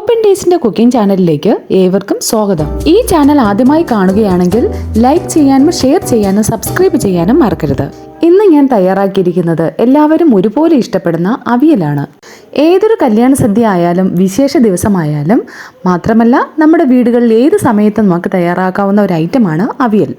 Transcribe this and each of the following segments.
Top ഡേസിന്റെ cooking ചാനലിലേക്ക് ഏവർക്കും സ്വാഗതം. ഈ ചാനൽ ആദ്യമായി കാണുകയാണെങ്കിൽ ലൈക്ക് ചെയ്യാനും ഷെയർ ചെയ്യാനും സബ്സ്ക്രൈബ് ചെയ്യാനും മറക്കരുത്. ഇന്ന് ഞാൻ തയ്യാറാക്കിയിരിക്കുന്നത് എല്ലാവരും ഒരുപോലെ ഇഷ്ടപ്പെടുന്ന അവിയലാണ്. ഏതൊരു കല്യാണ സദ്യ ആയാലും വിശേഷ ദിവസമായാലും മാത്രമല്ല നമ്മുടെ വീടുകളിൽ ഏത് സമയത്തും നമുക്ക് തയ്യാറാക്കാവുന്ന ഒരു ഐറ്റമാണ് അവിയൽ.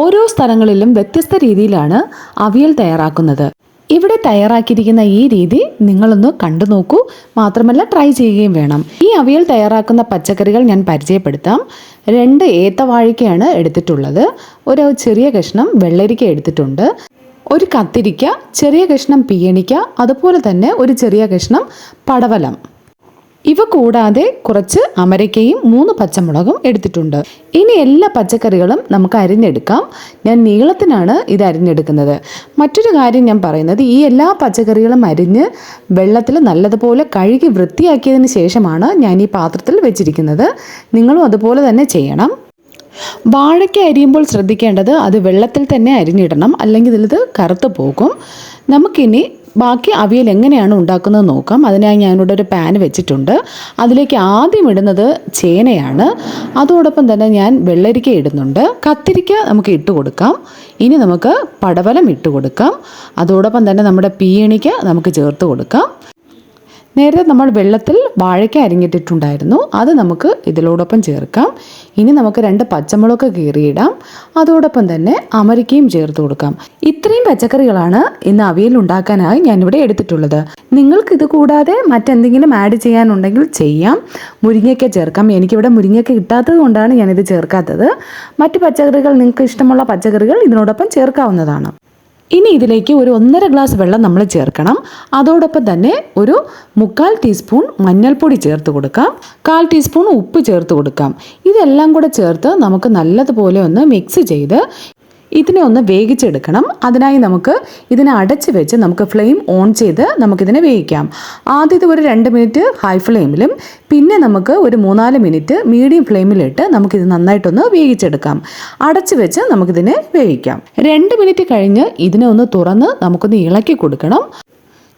ഓരോ സ്ഥലങ്ങളിലും വ്യത്യസ്ത രീതിയിലാണ് അവിയൽ തയ്യാറാക്കുന്നത്. ഇവിടെ തയ്യാറാക്കിയിരിക്കുന്ന ഈ രീതി നിങ്ങളൊന്ന് കണ്ടു നോക്കൂ. മാത്രമല്ല ട്രൈ ചെയ്യുകയും വേണം. ഈ അവിയൽ തയ്യാറാക്കുന്ന പച്ചക്കറികൾ ഞാൻ പരിചയപ്പെടുത്താം. രണ്ട് ഏത്തവാഴയ്ക്കയാണ് എടുത്തിട്ടുള്ളത്. ഒരു ചെറിയ കഷ്ണം വെള്ളരിക്ക എടുത്തിട്ടുണ്ട്. ഒരു കത്തിരിക്ക ചെറിയ കഷ്ണം പിയണിക്ക അതുപോലെ തന്നെ ഒരു ചെറിയ കഷ്ണം പടവലം. ഇവ കൂടാതെ കുറച്ച് അമരയ്ക്കയും മൂന്ന് പച്ചമുളകും എടുത്തിട്ടുണ്ട്. ഇനി എല്ലാ പച്ചക്കറികളും നമുക്ക് അരിഞ്ഞെടുക്കാം. ഞാൻ നീളത്തിനാണ് ഇത് അരിഞ്ഞെടുക്കുന്നത്. മറ്റൊരു കാര്യം ഞാൻ പറയുന്നത് ഈ എല്ലാ പച്ചക്കറികളും അരിഞ്ഞ് വെള്ളത്തിൽ നല്ലതുപോലെ കഴുകി വൃത്തിയാക്കിയതിന് ശേഷമാണ് ഞാൻ ഈ പാത്രത്തിൽ വെച്ചിരിക്കുന്നത്. നിങ്ങളും അതുപോലെ തന്നെ ചെയ്യണം. വാഴയ്ക്ക അരിയുമ്പോൾ ശ്രദ്ധിക്കേണ്ടത് അത് വെള്ളത്തിൽ തന്നെ അരിഞ്ഞിടണം. അല്ലെങ്കിൽ ഇതിലത് കറുത്തു പോകും. നമുക്കിനി ബാക്കി അവിയൽ എങ്ങനെയാണ് ഉണ്ടാക്കുന്നത് നോക്കാം. അതിനായി ഞാനിവിടെ ഒരു പാൻ വെച്ചിട്ടുണ്ട്. അതിലേക്ക് ആദ്യം ഇടുന്നത് ചേനയാണ്. അതോടൊപ്പം തന്നെ ഞാൻ വെള്ളരിക്ക ഇടുന്നുണ്ട്. കത്തിരിക്ക നമുക്ക് ഇട്ട് കൊടുക്കാം. ഇനി നമുക്ക് പടവലം ഇട്ട് കൊടുക്കാം. അതോടൊപ്പം തന്നെ നമ്മുടെ പീണിക്ക് നമുക്ക് ചേർത്ത് കൊടുക്കാം. നേരത്തെ നമ്മൾ വെള്ളത്തിൽ വാഴയ്ക്ക അരിഞ്ഞിട്ടിട്ടുണ്ടായിരുന്നു. അത് നമുക്ക് ഇതിലോടൊപ്പം ചേർക്കാം. ഇനി നമുക്ക് രണ്ട് പച്ചമുളക് കീറിയിടാം. അതോടൊപ്പം തന്നെ അമരിക്കയും ചേർത്ത് കൊടുക്കാം. ഇത്രയും പച്ചക്കറികളാണ് ഇന്ന് അവിയൽ ഉണ്ടാക്കാനായി ഞാനിവിടെ എടുത്തിട്ടുള്ളത്. നിങ്ങൾക്ക് ഇത് കൂടാതെ മറ്റെന്തെങ്കിലും ആഡ് ചെയ്യാനുണ്ടെങ്കിൽ ചെയ്യാം. മുരിങ്ങയ്ക്ക ചേർക്കാം. എനിക്കിവിടെ മുരിങ്ങയ്ക്ക കിട്ടാത്തത് കൊണ്ടാണ് ഞാനിത് ചേർക്കാത്തത്. മറ്റു പച്ചക്കറികൾ നിങ്ങൾക്ക് ഇഷ്ടമുള്ള പച്ചക്കറികൾ ഇതിനോടൊപ്പം ചേർക്കാവുന്നതാണ്. ഇനി ഇതിലേക്ക് ഒരു ഒന്നര ഗ്ലാസ് വെള്ളം നമ്മൾ ചേർക്കണം. അതോടൊപ്പം തന്നെ ഒരു മുക്കാൽ ടീസ്പൂൺ മഞ്ഞൾപ്പൊടി ചേർത്ത് കൊടുക്കാം. കാൽ ടീസ്പൂൺ ഉപ്പ് ചേർത്ത് കൊടുക്കാം. ഇതെല്ലാം കൂടെ ചേർത്ത് നമുക്ക് നല്ലതുപോലെ ഒന്ന് മിക്സ് ചെയ്ത് ഇതിനെ ഒന്ന് വേവിച്ചെടുക്കണം. അതിനായി നമുക്ക് ഇതിനെ അടച്ച് വെച്ച് നമുക്ക് ഫ്ലെയിം ഓൺ ചെയ്ത് നമുക്കിതിനെ വേവിക്കാം. ആദ്യത്തെ ഒരു രണ്ട് മിനിറ്റ് ഹൈ ഫ്ലെയിമിലും പിന്നെ നമുക്ക് ഒരു മൂന്നാൽ മിനിറ്റ് മീഡിയം ഫ്ലെയിമിലിട്ട് നമുക്കിത് നന്നായിട്ടൊന്ന് വേവിച്ചെടുക്കാം. അടച്ച് വെച്ച് നമുക്കിതിനെ വേവിക്കാം. രണ്ട് മിനിറ്റ് കഴിഞ്ഞ് ഇതിനെ ഒന്ന് തുറന്ന് നമുക്കൊന്ന് ഇളക്കി കൊടുക്കണം.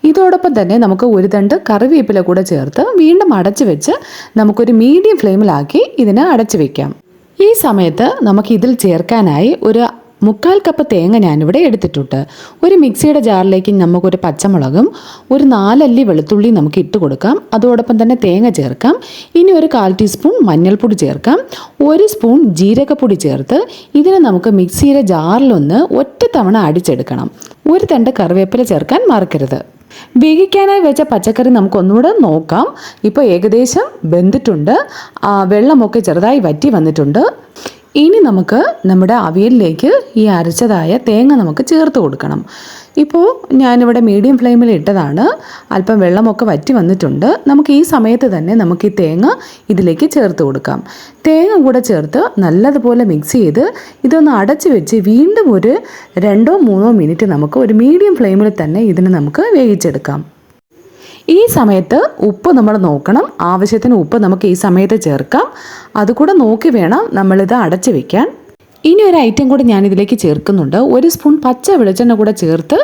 ഇതോടൊപ്പം തന്നെ നമുക്ക് ഒരു തണ്ട് കറിവേപ്പില കൂടെ ചേർത്ത് വീണ്ടും അടച്ചു വെച്ച് നമുക്കൊരു മീഡിയം ഫ്ലെയിമിലാക്കി ഇതിനെ അടച്ചു വെക്കാം. ഈ സമയത്ത് നമുക്ക് ഇതിൽ ചേർക്കാനായി ഒരു മുക്കാൽ കപ്പ് തേങ്ങ ഞാനിവിടെ എടുത്തിട്ടുണ്ട്. ഒരു മിക്സിയുടെ ജാറിലേക്ക് നമുക്കൊരു പച്ചമുളകും ഒരു നാലല്ലി വെളുത്തുള്ളി നമുക്ക് ഇട്ട് കൊടുക്കാം. അതോടൊപ്പം തന്നെ തേങ്ങ ചേർക്കാം. ഇനി ഒരു കാൽ ടീസ്പൂൺ മഞ്ഞൾപ്പൊടി ചേർക്കാം. ഒരു സ്പൂൺ ജീരകപ്പൊടി ചേർത്ത് ഇതിനെ നമുക്ക് മിക്സിയുടെ ജാറിലൊന്ന് ഒറ്റ തവണ അടിച്ചെടുക്കണം. ഒരു തണ്ട് കറിവേപ്പില ചേർക്കാൻ മറക്കരുത്. വേവിക്കാനായി വെച്ച പച്ചക്കറി നമുക്ക് ഒന്നുകൂടെ നോക്കാം. ഇപ്പോൾ ഏകദേശം വെന്തിട്ടുണ്ട്. വെള്ളമൊക്കെ ചെറുതായി വറ്റി വന്നിട്ടുണ്ട്. ഇനി നമുക്ക് നമ്മുടെ അവിയലിലേക്ക് ഈ അരച്ചതായ തേങ്ങ നമുക്ക് ചേർത്ത് കൊടുക്കണം. ഇപ്പോൾ ഞാനിവിടെ മീഡിയം ഫ്ലെയിമിൽ ഇട്ടതാണ്. അല്പം വെള്ളമൊക്കെ വറ്റി വന്നിട്ടുണ്ട്. നമുക്ക് ഈ സമയത്ത് തന്നെ നമുക്ക് ഈ തേങ്ങ ഇതിലേക്ക് ചേർത്ത് കൊടുക്കാം. തേങ്ങ കൂടെ ചേർത്ത് നല്ലതുപോലെ മിക്സ് ചെയ്ത് ഇതൊന്ന് അടച്ച് വെച്ച് വീണ്ടും ഒരു രണ്ടോ മൂന്നോ മിനിറ്റ് നമുക്ക് ഒരു മീഡിയം ഫ്ലെയിമിൽ തന്നെ ഇതിനെ നമുക്ക് വേവിച്ചെടുക്കാം. ഈ സമയത്ത് ഉപ്പ് നമ്മൾ നോക്കണം. ആവശ്യത്തിന് ഉപ്പ് നമുക്ക് ഈ സമയത്ത് ചേർക്കാം. അതുകൂടെ നോക്കി വേണം നമ്മളിത് അടച്ചു വെക്കാൻ. ഇനി ഒരു ഐറ്റം കൂടി ഞാനിതിലേക്ക് ചേർക്കുന്നുണ്ട്. ഒരു സ്പൂൺ പച്ച വെളിച്ചെണ്ണ കൂടെ ചേർത്ത്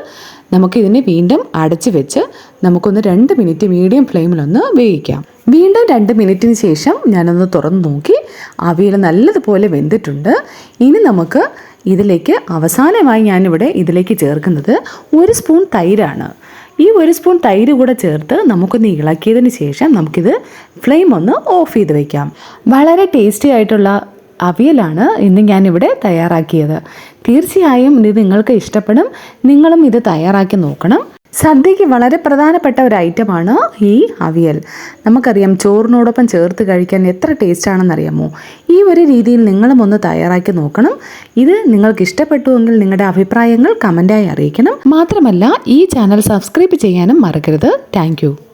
നമുക്കിതിനെ വീണ്ടും അടച്ചു വെച്ച് നമുക്കൊന്ന് രണ്ട് മിനിറ്റ് മീഡിയം ഫ്ലെയിമിലൊന്ന് വേവിക്കാം. വീണ്ടും രണ്ട് മിനിറ്റിന് ശേഷം ഞാനൊന്ന് തുറന്ന് നോക്കി. അവിയൽ നല്ലതുപോലെ വെന്തിട്ടുണ്ട്. ഇനി നമുക്ക് ഇതിലേക്ക് അവസാനമായി ഞാനിവിടെ ഇതിലേക്ക് ചേർക്കുന്നത് ഒരു സ്പൂൺ തൈരാണ്. ഈ ഒരു സ്പൂൺ തൈര് കൂടെ ചേർത്ത് നമുക്കൊന്ന് ഇളക്കിയതിന് ശേഷം നമുക്കിത് ഫ്ലെയിം ഒന്ന് ഓഫ് ചെയ്ത് വയ്ക്കാം വളരെ ടേസ്റ്റി ആയിട്ടുള്ള അവിയലാണ് ഇന്ന് ഞാനിവിടെ തയ്യാറാക്കിയത്. തീർച്ചയായും ഇത് നിങ്ങൾക്ക് ഇഷ്ടപ്പെടും. നിങ്ങളും ഇത് തയ്യാറാക്കി നോക്കണം. സദ്യയ്ക്ക് വളരെ പ്രധാനപ്പെട്ട ഒരു ഐറ്റമാണ് ഈ അവിയൽ. നമുക്കറിയാം ചോറിനോടൊപ്പം ചേർത്ത് കഴിക്കാൻ എത്ര ടേസ്റ്റ് ആണെന്നറിയാമോ ഈ ഒരു രീതിയിൽ നിങ്ങളും ഒന്ന് തയ്യാറാക്കി നോക്കണം. ഇത് നിങ്ങൾക്ക് ഇഷ്ടപ്പെട്ടുവെങ്കിൽ നിങ്ങളുടെ അഭിപ്രായങ്ങൾ കമന്റായി അറിയിക്കണം. മാത്രമല്ല ഈ ചാനൽ സബ്സ്ക്രൈബ് ചെയ്യാനും മറക്കരുത്. താങ്ക്